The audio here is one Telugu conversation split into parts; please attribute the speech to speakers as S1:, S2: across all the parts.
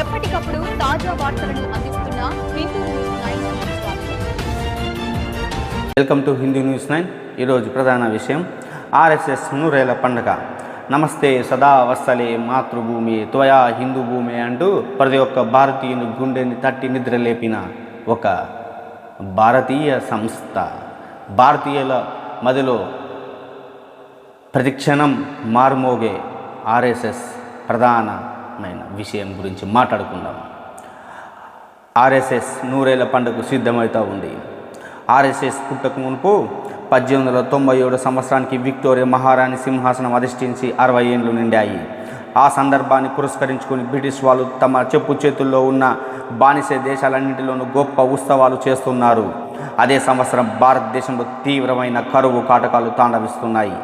S1: ఎప్పటికప్పుడు తాజా వార్తలను అందిస్తున్న Hindu news nine
S2: welcome to Hindu news nine. ఈరోజు ప్రధాన విషయం ఆర్ఎస్ఎస్ నూరేల పండుగ. నమస్తే సదా వస్తలే మాతృభూమి త్వయా హిందూ భూమి అంటూ ప్రతి ఒక్క భారతీయుని గుండెని తట్టి నిద్రలేపిన ఒక భారతీయ సంస్థ. భారతీయుల మదిలో ప్రతిక్షణం మారుమోగే ఆర్ఎస్ఎస్ ప్రధాన ప్రధానమైన విషయం గురించి మాట్లాడుకుందాం. ఆర్ఎస్ఎస్ నూరేళ్ళ పండుగ సిద్ధమవుతూ ఉంది. ఆర్ఎస్ఎస్ పుట్టక మునుపు పద్దెనిమిది వందల తొంభై ఏడు సంవత్సరానికి విక్టోరియా మహారాణి సింహాసనం అధిష్ఠించి అరవై ఏళ్ళు నిండాయి. ఆ సందర్భాన్ని పురస్కరించుకుని బ్రిటిష్ వాళ్ళు తమ చెప్పు చేతుల్లో ఉన్న బానిస దేశాలన్నింటిలోనూ గొప్ప ఉత్సవాలు చేస్తున్నారు. అదే సంవత్సరం భారతదేశంలో తీవ్రమైన కరువు కాటకాలు తాండవిస్తున్నాయి.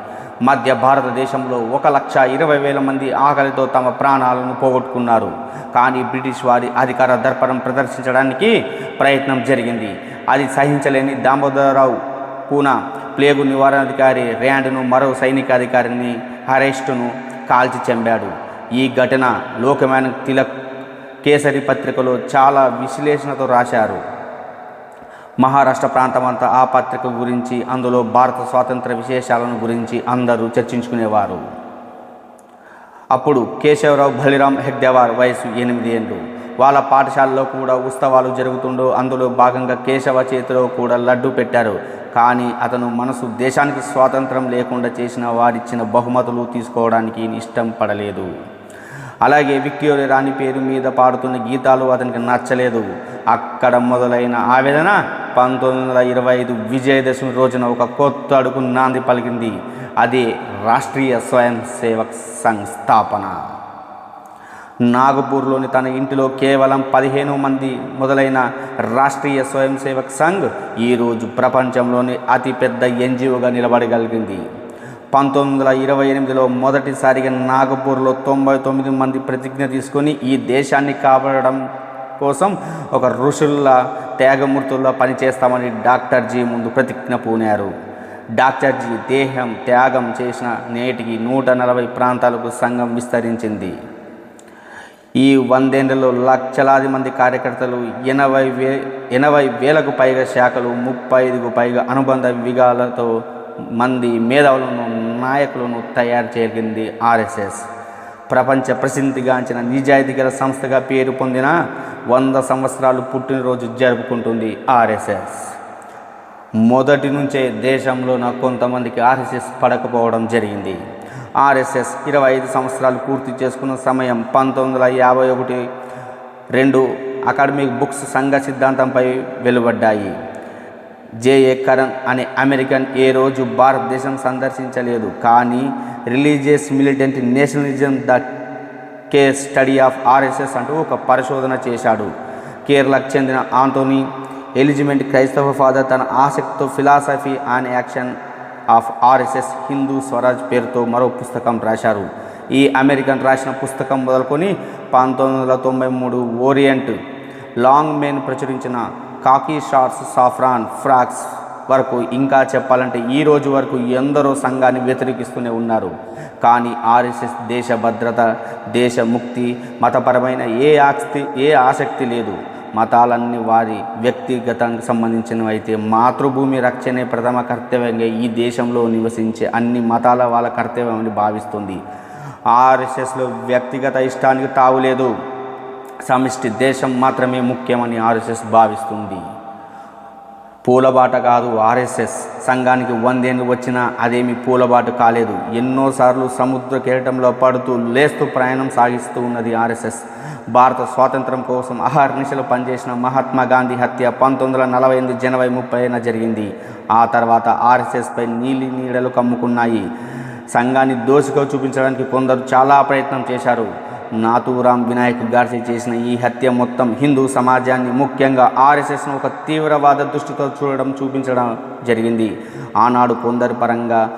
S2: మధ్య భారతదేశంలో ఒక లక్ష ఇరవై వేల మంది ఆకలితో తమ ప్రాణాలను పోగొట్టుకున్నారు. కానీ బ్రిటిష్ వారి అధికార దర్పణం ప్రదర్శించడానికి ప్రయత్నం జరిగింది. అది సహించలేని దామోదరరావు పూనా ప్లేగు నివారణాధికారి ర్యాండ్ను మరో సైనికాధికారిని అరెస్టును కాల్చి చంపాడు. ఈ ఘటన లోకమాన్ తిలక్ కేసరి పత్రికలో చాలా విశ్లేషణతో రాశారు. మహారాష్ట్ర ప్రాంతమంతా ఆ పత్రిక గురించి అందులో భారత స్వాతంత్ర విశేషాలను గురించి అందరూ చర్చించుకునేవారు. అప్పుడు కేశవరావు బలిరామ్ హెగ్డేవార్ వయసు ఎనిమిది ఏళ్ళు. వాళ్ళ పాఠశాలలో కూడా ఉత్సవాలు జరుగుతుండో అందులో భాగంగా కేశవ చేతిలో కూడా లడ్డు పెట్టారు. కానీ అతను మనసు దేశానికి స్వాతంత్రం లేకుండా చేసిన వారిచ్చిన బహుమతులు తీసుకోవడానికి ఇష్టం పడలేదు. అలాగే విక్టోరి రాణి పేరు మీద పాడుతున్న గీతాలు అతనికి నచ్చలేదు. అక్కడ మొదలైన ఆవేదన పంతొమ్మిది వందల ఇరవై ఐదు విజయదశమి రోజున ఒక కొత్త అడుగు నాంది పలికింది. అది రాష్ట్రీయ స్వయం సేవక్ సంఘ్ స్థాపన నాగపూర్లోని తన ఇంటిలో కేవలం పదిహేను మంది మొదలైన రాష్ట్రీయ స్వయం సేవక్ సంఘ్ ఈరోజు ప్రపంచంలోని అతిపెద్ద ఎన్జిఓగా నిలబడగలిగింది. పంతొమ్మిది వందల ఇరవై ఎనిమిదిలో మొదటిసారిగా నాగపూర్లో తొంభై తొమ్మిది మంది ప్రతిజ్ఞ తీసుకొని ఈ దేశాన్ని కాపాడడం కోసం ఒక ఋషుల్లా త్యాగమూర్తుల్లా పనిచేస్తామని డాక్టర్జీ ముందు ప్రతిజ్ఞ పూనారు. డాక్టర్జీ దేహం త్యాగం చేసిన నేటికి నూట నలభై ప్రాంతాలకు సంఘం విస్తరించింది. ఈ వందేళ్ళలో లక్షలాది మంది కార్యకర్తలు ఎనభై వే ఎనభై వేలకు పైగా శాఖలు ముప్పై ఐదుకు పైగా అనుబంధ విగాలతో మంది మేధావులను నాయకులను తయారు చేయగలిగింది ఆర్ఎస్ఎస్. ప్రపంచ ప్రసిద్ధిగాంచిన నిజాయితీ గల సంస్థగా పేరు పొందిన వంద సంవత్సరాలు పుట్టినరోజు జరుపుకుంటుంది ఆర్ఎస్ఎస్. మొదటి నుంచే దేశంలోన కొంతమందికి ఆర్ఎస్ఎస్ పడకపోవడం జరిగింది. ఆర్ఎస్ఎస్ ఇరవై ఐదు సంవత్సరాలు పూర్తి చేసుకున్న సమయం పంతొమ్మిది వందల యాభై ఒకటి రెండు అకాడమిక్ బుక్స్ సంఘ సిద్ధాంతంపై వెలువడ్డాయి. జేఏ కరణ్ అనే అమెరికన్ ఏ రోజు భారతదేశం సందర్శించలేదు. కానీ religious militant nationalism the case study of RSS అంటూ ఒక పరిశోధన చేశాడు. కేరళకు చెందిన ఆంటోనీ ఎలిజిమెంట్ క్రైస్తవ ఫాదర్ తన ఆసక్తితో philosophy and action of RSS Hindu Swaraj పేరుతో మరో పుస్తకం రాశారు. ఈ అమెరికన్ రాసిన పుస్తకం మొదలుకొని పంతొమ్మిది వందల తొంభై మూడు ఓరియంట్ లాంగ్ మెన్ ప్రచురించిన కాకీ షార్ట్స్ సాఫ్రాన్ ఫ్రాక్స్ వరకు ఇంకా చెప్పాలంటే ఈ రోజు వరకు ఎందరో సంఘాన్ని వ్యతిరేకిస్తూనే ఉన్నారు. కానీ ఆర్ఎస్ఎస్ దేశ భద్రత దేశ ముక్తి మతపరమైన ఏ ఆస్తి ఏ ఆసక్తి లేదు. మతాలన్నీ వారి వ్యక్తిగతానికి సంబంధించినవి అయితే మాతృభూమి రక్షణే ప్రథమ కర్తవ్యంగా ఈ దేశంలో నివసించే అన్ని మతాల వాళ్ళ కర్తవ్యమని భావిస్తుంది. ఆర్ఎస్ఎస్లో వ్యక్తిగత ఇష్టానికి తావులేదు. సమిష్టి దేశం మాత్రమే ముఖ్యమని ఆర్ఎస్ఎస్ భావిస్తుంది. పూలబాట కాదు ఆర్ఎస్ఎస్ సంఘానికి వందేళ్ళు వచ్చినా అదేమి పూలబాట కాలేదు. ఎన్నోసార్లు సముద్ర కేరటంలో పడుతూ లేస్తూ ప్రయాణం సాగిస్తూ ఉన్నది ఆర్ఎస్ఎస్. భారత స్వాతంత్రం కోసం అహర్నిశలు పనిచేసిన మహాత్మా గాంధీ హత్య పంతొమ్మిది వందల నలభై ఎనిమిది జనవరి ముప్పైన జరిగింది. ఆ తర్వాత ఆర్ఎస్ఎస్పై నీలి నీడలు కమ్ముకున్నాయి. సంఘాన్ని దోషిగా చూపించడానికి కొందరు చాలా ప్రయత్నం చేశారు. నాతూరాం వినాయక్ గాడ్సే చేసిన ఈ హత్య మొత్తం హిందూ సమాజాన్ని ముఖ్యంగా ఆర్ఎస్ఎస్ను ఒక తీవ్రవాద దృష్టితో చూడడం చూపించడం జరిగింది. ఆనాడు కొందరి పరంగా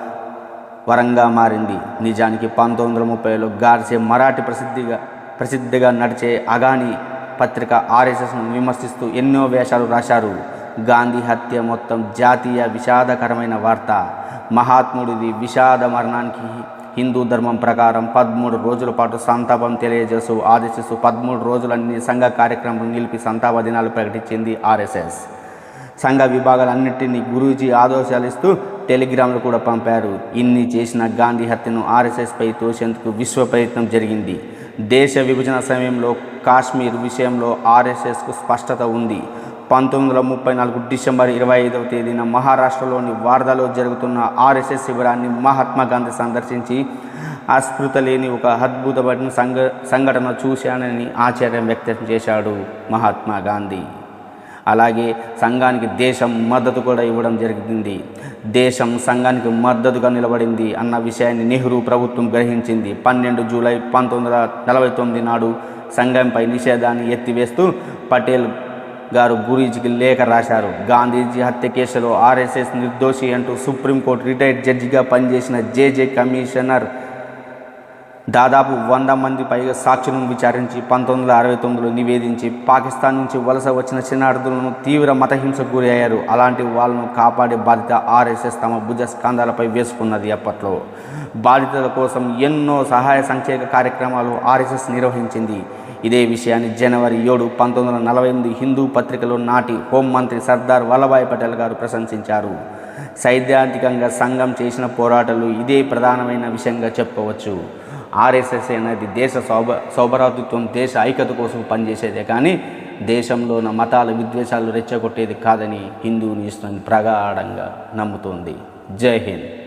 S2: వరంగా మారింది. నిజానికి పంతొమ్మిది వందల ముప్పైలో గాడ్సే మరాఠీ ప్రసిద్ధిగా ప్రసిద్ధిగా నడిచే అగాని పత్రిక ఆర్ఎస్ఎస్ను విమర్శిస్తూ ఎన్నో వేషాలు రాశారు. గాంధీ హత్య మొత్తం జాతీయ విషాదకరమైన వార్త. మహాత్ముడిది విషాద మరణానికి హిందూ ధర్మం ప్రకారం పదమూడు రోజుల పాటు సంతాపం తెలియజేస్తూ ఆదేశిస్తూ పదమూడు రోజులన్నీ సంఘ కార్యక్రమం నిలిపి సంతాప దినాలు ప్రకటించింది ఆర్ఎస్ఎస్. సంఘ విభాగాలన్నింటినీ గురూజీ ఆదేశాలు టెలిగ్రామ్లు కూడా పంపారు. ఇన్ని చేసిన గాంధీ హత్యను ఆర్ఎస్ఎస్పై తోసేందుకు విశ్వ ప్రయత్నం జరిగింది. దేశ విభజన సమయంలో కాశ్మీర్ విషయంలో ఆర్ఎస్ఎస్కు స్పష్టత ఉంది. పంతొమ్మిది వందల ముప్పై నాలుగు డిసెంబర్ ఇరవై ఐదవ తేదీన మహారాష్ట్రలోని వార్ధలో జరుగుతున్న ఆర్ఎస్ఎస్ శిబిరాన్ని మహాత్మా గాంధీ సందర్శించి అస్పృత లేని ఒక అద్భుతమైన సంఘ సంఘటన చూశానని ఆశ్చర్యం వ్యక్తం చేశాడు మహాత్మా గాంధీ. అలాగే సంఘానికి దేశం మద్దతు కూడా ఇవ్వడం జరిగింది. దేశం సంఘానికి మద్దతుగా నిలబడింది అన్న విషయాన్ని నెహ్రూ ప్రభుత్వం గ్రహించింది. పన్నెండు జూలై పంతొమ్మిది వందల నలభై తొమ్మిది నాడు సంఘంపై నిషేధాన్ని ఎత్తివేస్తూ పటేల్ గారు గురీజీకి లేఖ రాశారు. గాంధీజీ హత్య కేసులో ఆర్ఎస్ఎస్ నిర్దోషి అంటూ సుప్రీంకోర్టు రిటైర్డ్ జడ్జిగా పనిచేసిన జేజే కమిషనర్ దాదాపు వంద మంది పైగా సాక్షులను విచారించి పంతొమ్మిది వందల అరవై తొమ్మిదిలో నివేదించి పాకిస్తాన్ నుంచి వలస వచ్చిన చిన్నార్థులను తీవ్ర మతహింసకు గురి అయ్యారు. అలాంటి వాళ్ళను కాపాడే బాధ్యత ఆర్ఎస్ఎస్ తమ భుజ స్కంధాలపై వేసుకున్నది అప్పట్లో. బాధితుల కోసం ఎన్నో సహాయ సంక్షేమ కార్యక్రమాలు ఆర్ఎస్ఎస్ నిర్వహించింది. ఇదే విషయాన్ని జనవరి ఏడు పంతొమ్మిది వందల నలభై ఎనిమిది హిందూ పత్రికలో నాటి హోంమంత్రి సర్దార్ వల్లభాయ్ పటేల్ గారు ప్రశంసించారు. సైద్ధాంతికంగా సంఘం చేసిన పోరాటాలు ఇదే ప్రధానమైన విషయంగా చెప్పుకోవచ్చు. ఆర్ఎస్ఎస్ అనేది దేశ సౌభ సౌభరాతృత్వం దేశ ఐక్యత కోసం పనిచేసేదే కానీ దేశంలో ఉన్న మతాల విద్వేషాలు రెచ్చగొట్టేది కాదని హిందూ న్యూస్ ప్రగాఢంగా నమ్ముతోంది. జై హింద్.